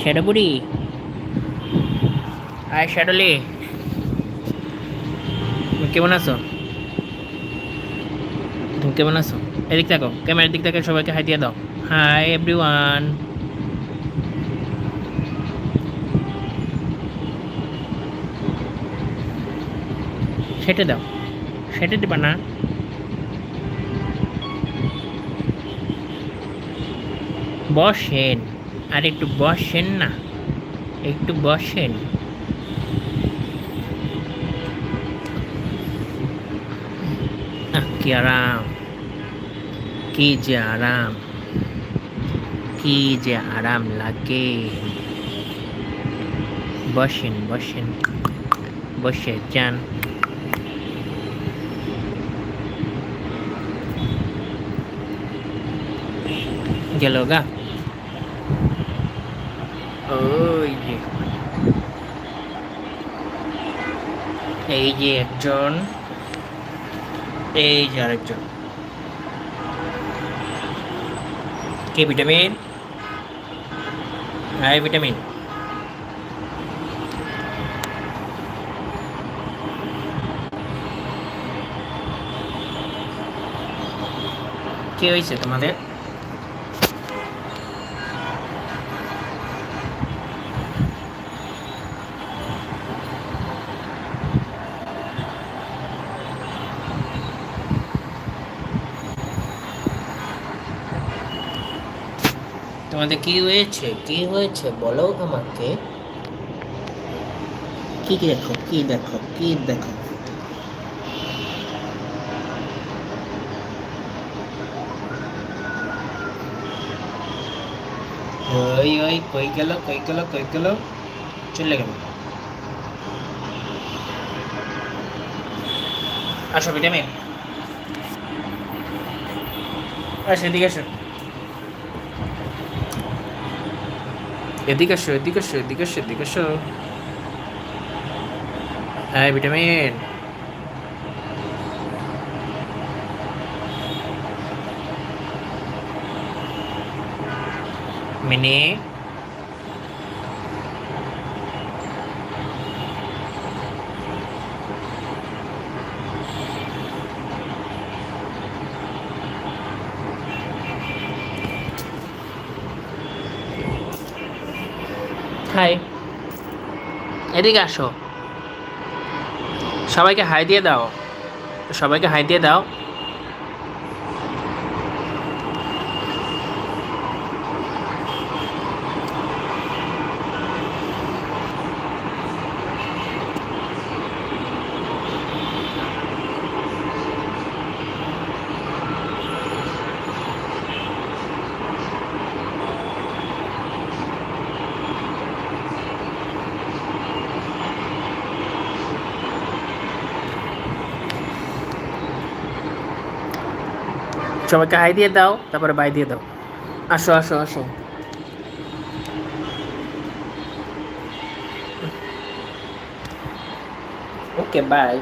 শ্যাডোপুরি? আয় শ্যাডোলি। কেমন আছো? তুমি কেমন আছো? এদিক থাকো, ক্যামেরার দিক থেকে সবাইকে হাই দিয়ে দাও। হাই এভরিওয়ান সেটে দাও, সেটে দিবা না? বসেন আর একটু বসেন না। একটু বসেন। কি আরাম। কি যে আরাম। কি যে আরাম লাগে। বসেন বসেন। বসে যান। গেল গা। ওই যে এই যে একজন এই যে আরেকজন কি ভিটামিন হাই ভিটামিন কি হয়েছে তোমাদের তোমাদের কি হয়েছে? কি হয়েছে? বলো আমাকে। কি কি দেখো? কি দেখো? কি দেখো? ওই ওই, কই গেল কই গেল কই গেল? চলে গেল। আসো ভিটামিন আসো, এদিকে আসো। এদিকে আসো এদিকে আসো এদিকে আসো এদিকে আসো হ্যাঁ ভিটামিন। মিনি। হাই এদিকে আসো। সবাইকে হাই দিয়ে দাও। সবাইকে হাই দিয়ে দাও। সবাইকে হাই দিয়ে দাও তারপরে বাই দিয়ে দাও আসো আসো আসো ওকে বাই